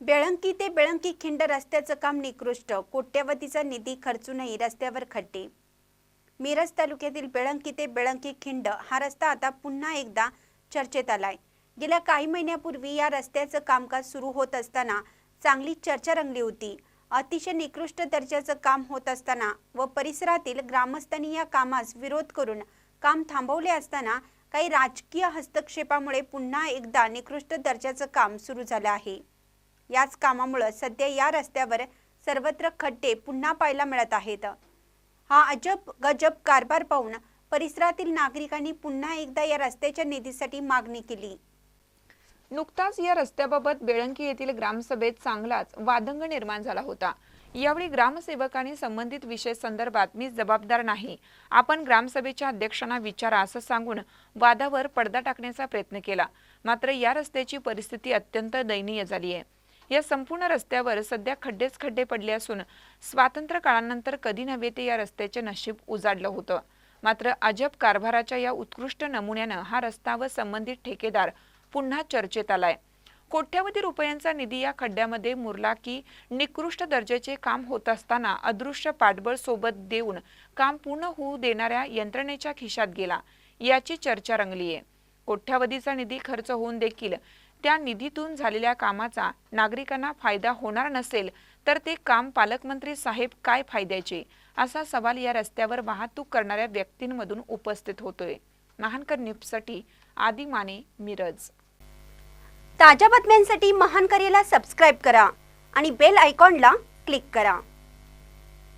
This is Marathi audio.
बेळंकी ते बेळंकी खिंड रस्त्याचं काम निकृष्ट. कोट्यवधीचा निधी खर्चूनही रस्त्यावर खड्डे. मिरज तालुक्यातील बेळंकी ते बेळंकी खिंड हा रस्ता आता पुन्हा एकदा चर्चेत आलाय. गेल्या काही महिन्यापूर्वी या रस्त्याचं कामकाज सुरू होत असताना चांगली चर्चा रंगली होती. अतिशय निकृष्ट दर्जाचं काम होत असताना व परिसरातील ग्रामस्थांनी या कामास विरोध करून काम थांबवले असताना काही राजकीय हस्तक्षेपामुळे पुन्हा एकदा निकृष्ट दर्जाचं काम सुरू झालं आहे. याच कामामुळे सध्या या रस्त्यावर सर्वत्र खड्डे पुन्हा पाहायला मिळत आहेत. हा अजब गजब कारभार पाहून परिसरातील नागरिकांनी पुन्हा एकदा या रस्त्याच्या निधीसाठी मागणी केली. नुकताच या रस्त्याबाबत बेळंकी येथील ग्रामसभेत चांगलाच वादंग निर्माण झाला होता. यावेळी ग्रामसेवकांनी संबंधित विषय संदर्भात मी जबाबदार नाही. आपण ग्रामसभेच्या अध्यक्षांना विचारा असं सांगून वादावर पडदा टाकण्याचा प्रयत्न केला. मात्र या रस्त्याची परिस्थिती अत्यंत दयनीय झाली आहे या संपूर्ण रस्त्यावर सध्या खड्डेच खड्डे पडले असून स्वातंत्र्य काळानंतर कधी नव्हे ते या रस्त्याचे नशीब उजाडलं होतं. मात्र अजब कारभाराच्या या उत्कृष्ट नमुन्यानं हा रस्ता व संबंधित ठेकेदार पुन्हा चर्चेत आलाय. कोट्यवधी रुपयांचा निधी या खड्ड्यामध्ये मुरला की निकृष्ट दर्जाचे काम होत असताना अदृश्य पाठबळ सोबत देऊन काम पूर्ण होऊ देणाऱ्या यंत्रणेच्या खिशात गेला. याची चर्चा रंगली आहे कोट्यावधीचा निधी खर्च होऊन देखील त्या निधीतून झालेल्या कामाचा नागरिकांना फायदा होणार नसेल तर ते काम पालकमंत्री साहेब काय फायद्याचे? असा सवाल या रस्त्यावर वाहतूक करणाऱ्या व्यक्तींमधून उपस्थित होतोय. महानकर न्यूजसाठी आदी माने मिरज. ताज्या बातम्यांसाठी महानकरेला सबस्क्राईब करा आणि बेल आयकॉनला क्लिक करा.